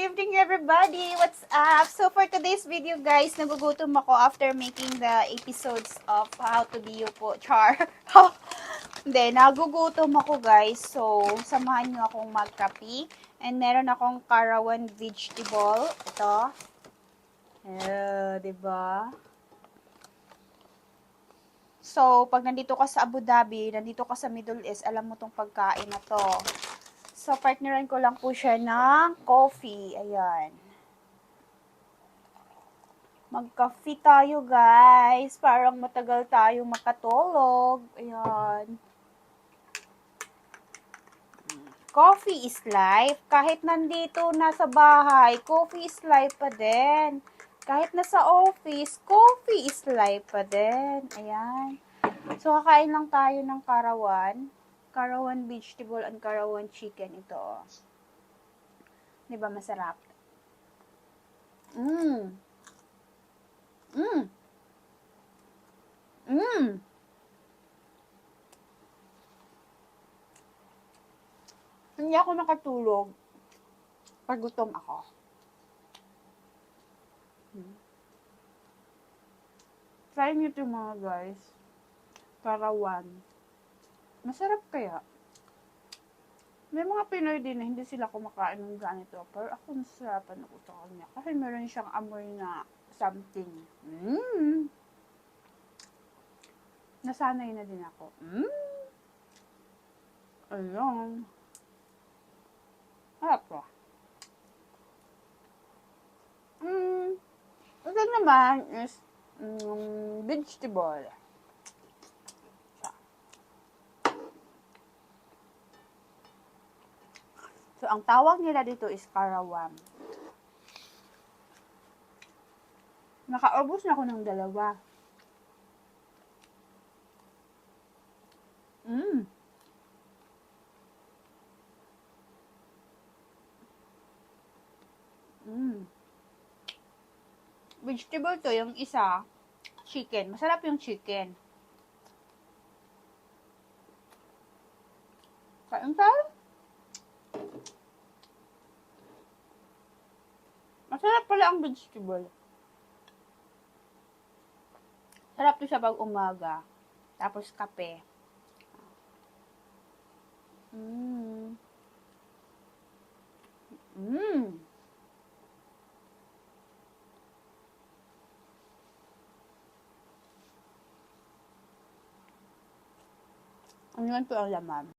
evening everybody! What's up? So for today's video guys, nagugutom ako after making the episodes of how to be you po. Char. Hindi, nagugutom ako guys. So, samahan nyo akong magkapi. And meron akong Karawan vegetable. Ito. Eh, diba? So, pag nandito ka sa Abu Dhabi, nandito ka sa Middle East, alam mo tong pagkain na to. So, partneran ko lang po siya ng coffee. Ayan. Mag-coffee tayo, guys. Parang matagal tayo makatulog. Ayan. Coffee is life. Kahit nandito nasa bahay, coffee is life pa din. Kahit nasa office, coffee is life pa din. Ayan. So, kakain lang tayo ng karawan. Karawan vegetable and karawan chicken ito. oh. 'Di ba masarap? Mm. Mm. Mm. Hindi ako nakatulog pag gutom ako. Hmm. Try nyo ito mga guys. Karawan. Masarap kaya? May mga Pinoy din na hindi sila kumakain ng ganito. Pero ako nasarapan ako sa kanya. Kasi meron siyang amoy na something. Mmm! Nasanay na din ako. Mmm! Ayun. Harap ko. Mmm! Ito naman is mm, vegetable. Ang tawag nila dito is karawam. Nakaubos na ako ng dalawa. Mm. Mm. Vegetable to, yung isa, chicken. Masarap yung chicken. Kain tayo? Masarap pala ang vegetable. Sarap to siya pag umaga. Tapos kape. Mmm. Mmm. Ano yan po ang laman?